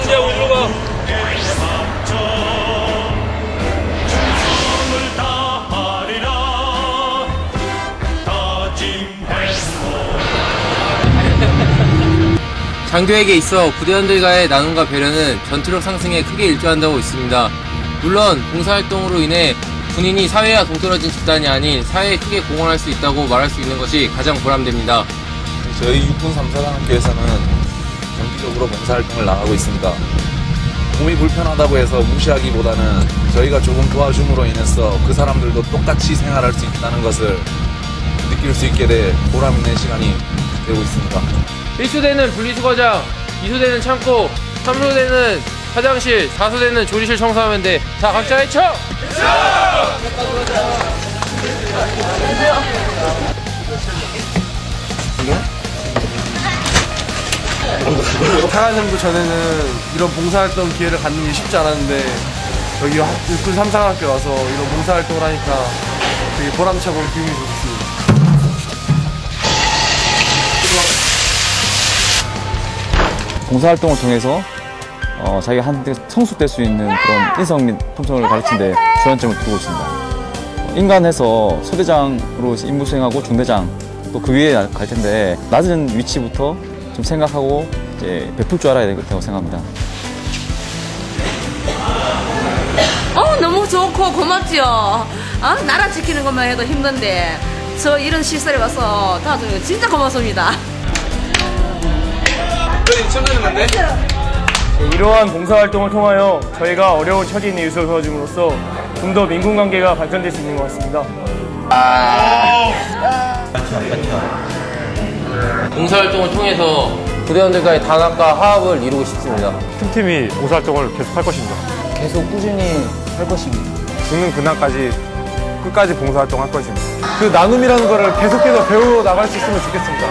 준비하고 일로 가. 장교에게 있어 부대원들과의 나눔과 배려는 전투력 상승에 크게 일조한다고 있습니다. 물론 봉사활동으로 인해 군인이 사회와 동떨어진 집단이 아닌 사회에 크게 공헌할 수 있다고 말할 수 있는 것이 가장 보람됩니다. 저희 육군 3사단 학교에서는 정기적으로 봉사활동을 나가고 있습니다. 몸이 불편하다고 해서 무시하기보다는 저희가 조금 도와줌으로 인해서 그 사람들도 똑같이 생활할 수 있다는 것을 느낄 수 있게 돼 보람 있는 시간이 되고 있습니다. 1수대는 분리수거장, 2수대는 창고, 3수대는 화장실, 4수대는 조리실 청소하면 돼. 자, 각자 해쳐! 상한생도 전에는 이런 봉사활동 기회를 갖는 게 쉽지 않았는데 여기 육군 삼상학교 와서 이런 봉사활동을 하니까 되게 보람차고 기분이 좋습니다. 봉사활동을 통해서 어, 자기가 한때 성숙될 수 있는 그런 인성 및 품성을 가르치는데 주안점을 두고 있습니다. 인간해서 소대장으로 임무 수행하고 중대장 또 그 위에 갈 텐데 낮은 위치부터 좀 생각하고 이제 베풀 줄 알아야 되겠다고 생각합니다. 어 너무 좋고 고맙지요. 어? 나라 지키는 것만 해도 힘든데 저 이런 시설에 와서 거 진짜 고맙습니다. 이러한 봉사활동을 통하여 저희가 어려운 처지인의 유서 도와줌으로써 좀 더 민군 관계가 발전될 수 있는 것 같습니다. 봉사활동을 통해서 부대원들과의 단합과 화합을 이루고 싶습니다. 틈틈이 봉사활동을 계속 할 것입니다. 계속 꾸준히 할 것입니다. 죽는 그날까지 끝까지 봉사활동 할 것입니다. 그 나눔이라는 거를 계속해서 배워 나갈 수 있으면 좋겠습니다.